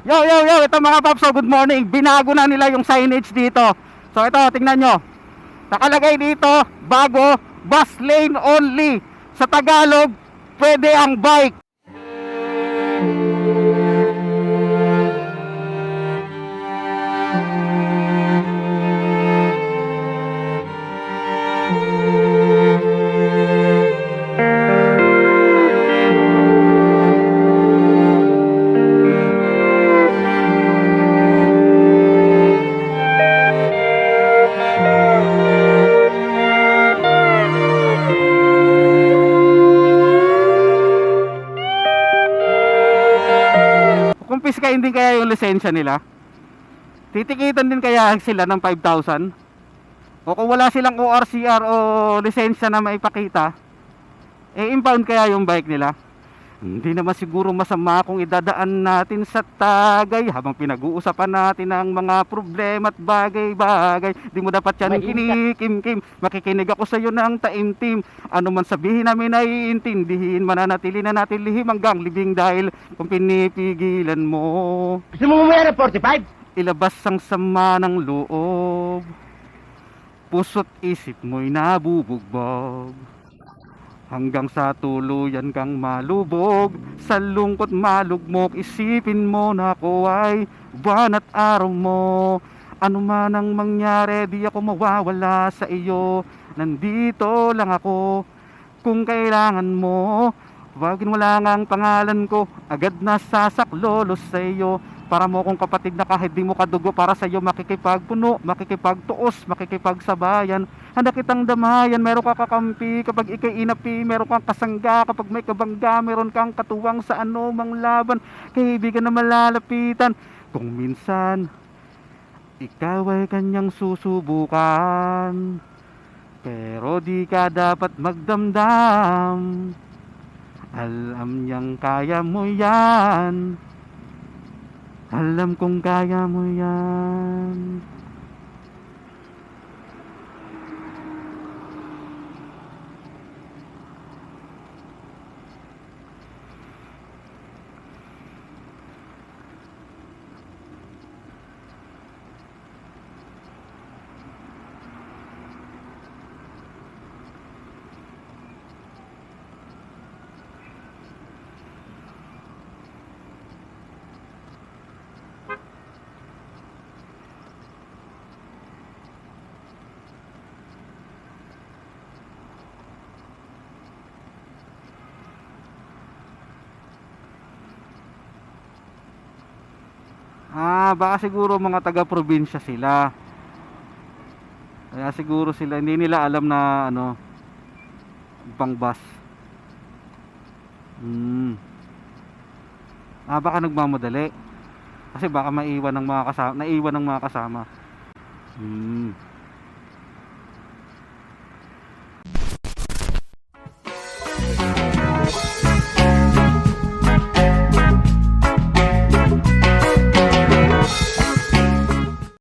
Yo, yo, yo, ito mga paps, so good morning. Binago na nila yung signage dito. So ito, tingnan nyo. Nakalagay dito, bago, bus lane only. Sa Tagalog, pwede ang bike. Kumpiskain din kaya yung lisensya nila? Titikitan din kaya sila ng 5,000? O kung wala silang ORCR o lisensya na maipakita, eh impound kaya yung bike nila? Hindi naman siguro masama kung idadaan natin sa tagay habang pinag-uusapan natin ang mga problema at bagay-bagay. Di mo dapat yan kinikim-kim. Makikinig ako sa iyo ng taimtim. Ano man sabihin namin ay intindihin. Mananatili na natin lihim hanggang libing dahil kung pinipigilan mo Gusto mo mamaya ng 45? ilabas ang sama ng loob. Puso't isip mo'y nabubugbog. Hanggang sa tuluyan kang malubog Sa lungkot malugmok Isipin mo na ako ay Buwan at araw mo. Ano man ang mangyari Di ako mawawala sa iyo. Nandito lang ako. Kung kailangan mo Wagin wala nga ang pangalan ko Agad na sasaklolo sa iyo para mo kong kapatid na kahit di mo kadugo para sa iyo makikipagpuno, makikipagtuos, makikipagsabayan. Handa kitang damayan, meron ka kakampi kapag ikay inapi, meron kang kasangga kapag may kabangga, meron kang katuwang sa anumang laban, kaibigan na malalapitan. Kung minsan, ikaw ay kanyang susubukan, pero di ka dapat magdamdam. Alam niyang kaya mo yan. Alam kong kaya mo yan. Ah, baka siguro mga taga-probinsya sila. Kaya siguro sila hindi nila alam na ano pang bus. Hmm. Ah, baka nagmamadali. Kasi baka maiwan ng mga kasama, naiwan ng mga kasama. Hmm.